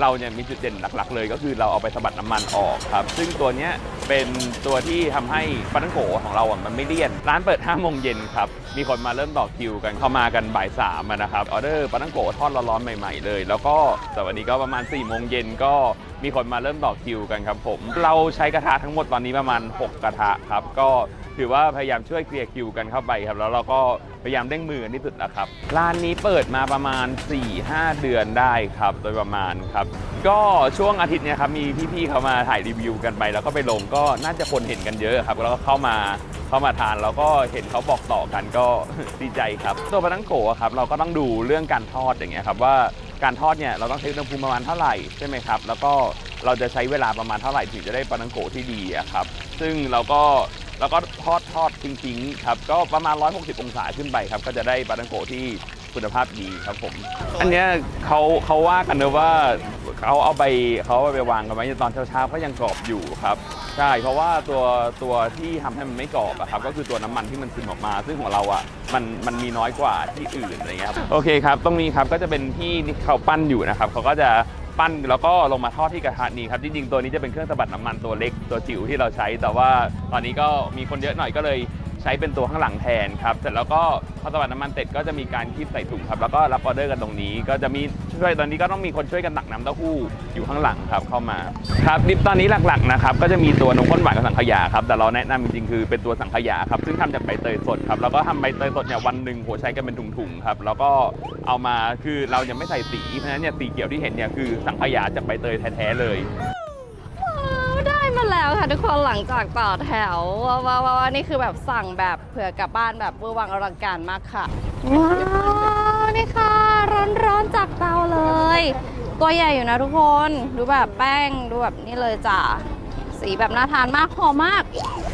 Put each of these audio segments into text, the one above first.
เราเนี่ยมีจุดเด่นหลักๆ เลยก็คือเราเอาไปสะบัดน้ำมันออกครับ ซึ่งตัวเนี้ยเป็นตัวที่ทำให้ปลาทังโกของเราอะมันไม่เลี่ยน ร้านเปิด5โมงเย็นครับ มีคนมาเริ่มต่อคิวกันเข้ามากันบ่ายสามอะนะครับออเดอร์ปลาทังโกทอดร้อนๆใหม่ๆเลย แล้วก็แต่วันนี้ก็ประมาณ4ี่โมงเย็นก็มีคนมาเริ่มต่อคิวกันครับผมเราใช้กระทะทั้งหมดตอนนี้ประมาณ 6 กระทะครับก็ ถือว่าพยายามช่วยเคลียร์คิวกันเข้าไปครับ แล้วเราก็พยายามเร่งมือกันที่สุดนะครับ ร้านนี้เปิดมาประมาณ 4-5 เดือนได้ครับ โดยประมาณครับ ก็ช่วงอาทิตย์เนี้ยครับมีพี่ๆเขามาถ่ายรีวิวกันไป แล้วก็ไปลงก็น่าจะคนเห็นกันเยอะครับ แล้วก็เข้ามาเข้ามาทานแล้วก็เห็นเขาบอกต่อกันก็ดีใจครับตัวปลาทั้งโกะครับเราก็ต้องดูเรื่องการทอดอย่างเงี้ยครับว่าการทอดเนี่ยเราต้องใช้อุณหภูมิประมาณเท่าไหร่ใช่ไหมครับแล้วก็เราจะใช้เวลาประมาณเท่าไหร่ถึงจะได้ปลาทังโกที่ดีครับ ซึ่งเราก็ เราก็ทอดทอดทิ้งๆครับก็ประมาณ 160 องศาขึ้นไปครับ ก็จะได้ปลาทังโกะที่คุณภาพดีครับผม อันเนี้ยเขาเขาว่ากันนะว่าเขาเอาไปเขาเอาไปวางกันไว้ในตอนเช้าๆก็ยังกรอบอยู่ครับใช่เพราะว่าตัวตัวที่ทำให้มันไม่กรอบอะครับก็คือตัวน้ำมันที่มันซึมออกมา ซึ่งของเราอะมันมันมีน้อยกว่าที่อื่นอะไรเงี้ยครับโอเคครับตรงนี้ครับก็จะเป็นที่ที่เขาปั้นอยู่นะครับเขาก็จะ ปั้นแล้วก็ลงมาทอดที่กระทะนี้ครับจริงๆตัวนี้จะเป็นเครื่องสะบัดน้ำมันตัวเล็กตัวจิ๋วที่เราใช้ แต่ว่าตอนนี้ก็มีคนเยอะหน่อยก็เลย ใช้เป็นตัวข้างหลังแทนครับเสร็จแล้วก็พอสะบัดน้ำมันเสร็จก็จะมีการคีบใส่ถุงครับแล้วก็รับออเดอร์กันตรงนี้ ก็จะมีช่วยตอนนี้ก็ต้องมีคนช่วยกันตักน้ำเต้าหู้อยู่ข้างหลังครับเข้ามาครับดิบตอนนี้หลักๆนะครับก็จะมีตัวนมข้นหวานกับสังขยาครับแต่เราแนะนำจริงๆคือเป็นตัวสังขยาครับซึ่งทำจากใบเตยสดครับแล้วก็ทำใบเตยสดเนี่ยวันหนึ่งโหใช้กันเป็นถุงๆครับแล้วก็เอามาคือเรายังไม่ใส่สีเพราะฉะนั้นเนี่ยสีเขียวที่เห็นเนี่ยคือสังขยาจากใบเตยแท้ๆเลย มาแล้วค่ะทุกคนหลังจากต่อแถวว้าวว้าวานี่คือแบบสั่งแบบเผื่อกลับบ้านแบบเวอร์วังอลังการมากค่ะว้าวนี่ค่ะ ร้อนๆจากเตาเลย ตัวใหญ่อยู่นะทุกคนดูแบบแป้งดูแบบนี่เลยจ้ะสีแบบน่าทานมากหอมมาก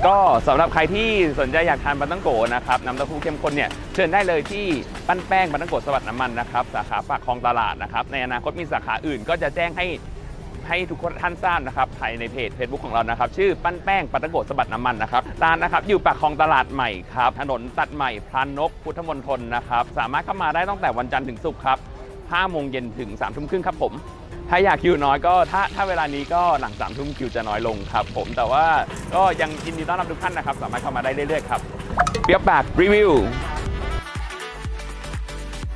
ก็สำหรับใครที่สนใจอยากทานปลาตั้งโกนะครับน้ำเต้าหู้เข้มข้นเนี่ยเชิญได้เลยที่ปั้นแป้งปลาตั้งโกสวัสดน้ำมันนะครับสาขาปากคลองตลาดนะครับในอนาคตมีสาขาอื่นก็จะแจ้งให้ ให้ทุกคนท่านทราบนะครับภายในเพจ Facebook ของเรานะครับ ชื่อปั้นแป้งปลาตั้งโกสวัดน้ำมันนะครับร้านนะครับอยู่ปากคลองตลาดใหม่ครับถนนตัดใหม่พรานนกพุทธมณฑลนะครับสามารถเข้ามาได้ตั้งแต่วันจันทร์ถึงศุกร์ครับ5โมงเย็นถึง3ทุ่มครึ่งครับผมถ้าอยากคิวน้อยก็ถ้าถ้าเวลานี้ก็หลังสามทุ่มคิวจะน้อยลงครับ ผมแต่ว่าก็ยังยินดีต้อนรับทุกท่านนะครับ สามารถเข้ามาได้เรื่อยๆครับ เปรียบปากรีวิว